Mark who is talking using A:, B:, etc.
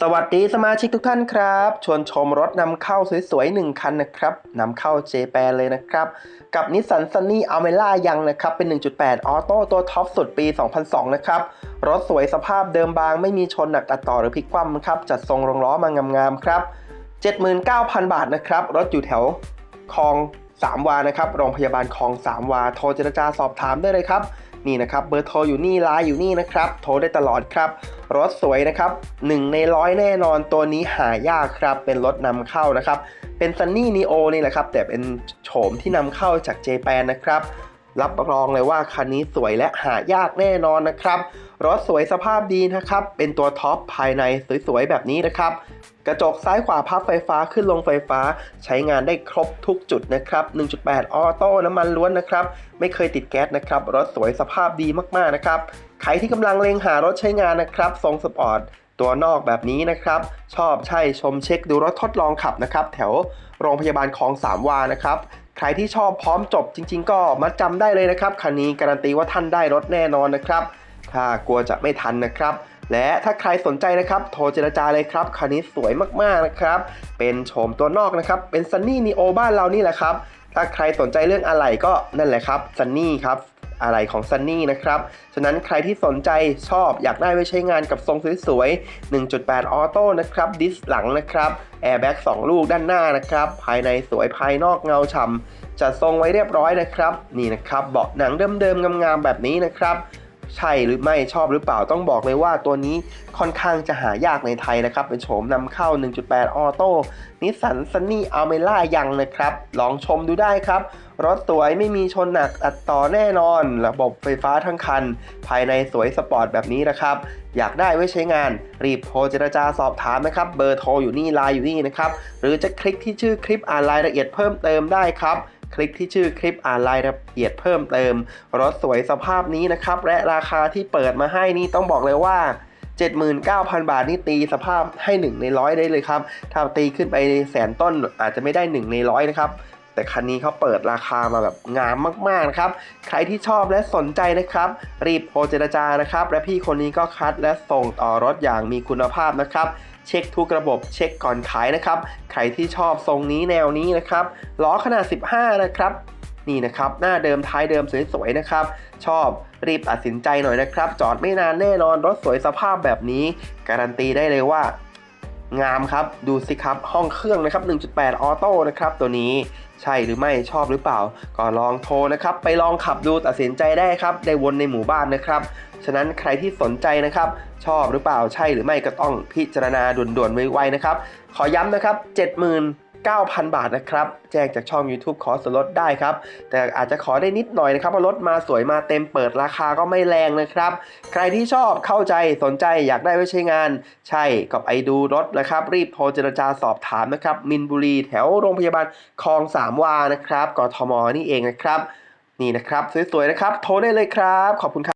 A: สวัสดีสมาชิกทุกท่านครับ ชวนชมรถนำเข้าสวยๆ 1 คันนะครับนำเข้าเจแปนเลยนะครับ กับนิสสันซันนี่อัลเมล่ายังนะครับ เป็น 1.8 ออโต้ตัวท็อปสุดปี 2002 นะครับ รถสวยสภาพเดิมบางไม่มีชนหนักตัดต่อหรือพลิกคว่ำครับ จัดทรงรองล้อมางามๆ ครับ 79,000 บาทนะครับ รถอยู่แถวคลอง 3 วานะครับ โรงพยาบาลคลอง 3 วา โทรเจรจาสอบถามได้เลยครับ นี่นะครับเบอร์โทรอยู่นี่ไลน์อยู่นี่นะครับ โทรได้ตลอดครับ รถสวยนะครับ1ในร้อยแน่นอนตัวนี้หายากครับ เป็นรถนำเข้านะครับ เป็นซันนี่นีโอนี่แหละครับ แต่เป็นโฉมที่นำเข้าจากเจแปนนะครับรับรองเลยว่าคันนี้สวยและหายากแน่นอนนะครับ รถสวยสภาพดีนะครับ เป็นตัวท็อปภายในสวยๆแบบนี้นะครับ กระจกซ้ายขวาพับไฟฟ้าขึ้นลงไฟฟ้า ใช้งานได้ครบทุกจุดนะครับ 1.8 ออโต้น้ำมันล้วนนะครับ ไม่เคยติดแก๊สนะครับ รถสวยสภาพดีมากๆนะครับ ใครที่กำลังเล็งหารถใช้งานนะครับ ทรงสปอร์ตตัวนอกแบบนี้นะครับ ชอบใช่ชมเช็คดูรถทดลองขับนะครับ แถวโรงพยาบาลคลองสามวานะครับใครที่ชอบพร้อมจบจริง ๆ ก็มัดจำได้เลยนะครับคันนี้การันตีว่าท่านได้รถแน่นอนนะครับ ถ้ากลัวจะไม่ทันนะครับ และถ้าใครสนใจนะครับ โทรเจรจาเลยครับคันนี้สวยมากๆนะครับ เป็นโฉมตัวนอกนะครับ เป็นซันนี่นีโอบ้านเรานี่แหละครับ ถ้าใครสนใจเรื่องอะไหล่ก็นั่นแหละครับซันนี่ครับอะไหล่ของซันนี่นะครับ ฉะนั้นใครที่สนใจชอบอยากได้ไว้ใช้งานกับทรงสวยๆ 1.8 ออโต้นะครับ ดิสหลังนะครับ แอร์แบ็ก2ลูกด้านหน้านะครับ ภายในสวยภายนอกเงาฉ่ำจัดทรงไว้เรียบร้อยนะครับ นี่นะครับ เบาะหนังเดิมๆงามๆแบบนี้นะครับ ใช่หรือไม่ชอบหรือเปล่าต้องบอกเลยว่าตัวนี้ค่อนข้างจะหายากในไทยนะครับ เป็นโฉมนำเข้า 1.8 ออโต้นิสสันซันนี่อัลเมล่ายังนะครับ ลองชมดูได้ครับ รถสวยไม่มีชนหนักอัดต่อแน่นอน ระบบไฟฟ้าทั้งคัน ภายในสวยสปอร์ตแบบนี้นะครับ อยากได้ไว้ใช้งาน รีบโทรเจรจาสอบถามนะครับ เบอร์โทรอยู่นี่ไลน์อยู่นี่นะครับ หรือจะคลิกที่ชื่อคลิปอ่านรายละเอียดเพิ่มเติมได้ครับ คลิกที่ชื่อคลิปอ่านรายละเอียดเพิ่มเติม รถสวยสภาพนี้นะครับ และราคาที่เปิดมาให้นี่ต้องบอกเลยว่า 79,000 บาทนี่ตีสภาพให้ 1 ในร้อยได้เลยครับ ถ้าตีขึ้นไปแสนต้นอาจจะไม่ได้ 1 ในร้อยนะครับแต่คันนี้เขาเปิดราคามาแบบงามมากๆนะครับ ใครที่ชอบและสนใจนะครับ รีบโทรเจรจานะครับ และพี่คนนี้ก็คัดและส่งต่อรถอย่างมีคุณภาพนะครับ เช็คทุกระบบเช็คก่อนขายนะครับ ใครที่ชอบทรงนี้แนวนี้นะครับล้อขนาด 15 นะครับนี่นะครับหน้าเดิมท้ายเดิมสวยๆนะครับ ชอบรีบตัดสินใจหน่อยนะครับ จอดไม่นานแน่นอนรถสวยสภาพแบบนี้ การันตีได้เลยว่า งามครับดูสิครับห้องเครื่องนะครับ 1.8 ออโต้นะครับตัวนี้ใช่หรือไม่ชอบหรือเปล่า ก็ลองโทรนะครับ ไปลองขับดูตัดสินใจได้ครับ ได้วนในหมู่บ้านนะครับ ฉะนั้นใครที่สนใจนะครับ ชอบหรือเปล่าใช่หรือไม่ก็ต้องพิจารณาด่วนๆไวๆนะครับ ขอย้ำนะครับ79,000 บาทนะครับ แจ้งจากช่อง YouTube ขอส่วนลดได้ครับ แต่อาจจะขอได้นิดหน่อยนะครับเพราะรถมาสวยมาเต็มเปิดราคาก็ไม่แรงนะครับ ใครที่ชอบเข้าใจสนใจอยากได้ไว้ใช้งาน ใช่กับไอดูรถนะครับ รีบโทรเจรจาสอบถามนะครับ มินบุรีแถวโรงพยาบาลคลองสามวานะครับกทมนี่เองนะครับ นี่นะครับ สวยๆนะครับ โทรได้เลยครับ ขอบคุณครับ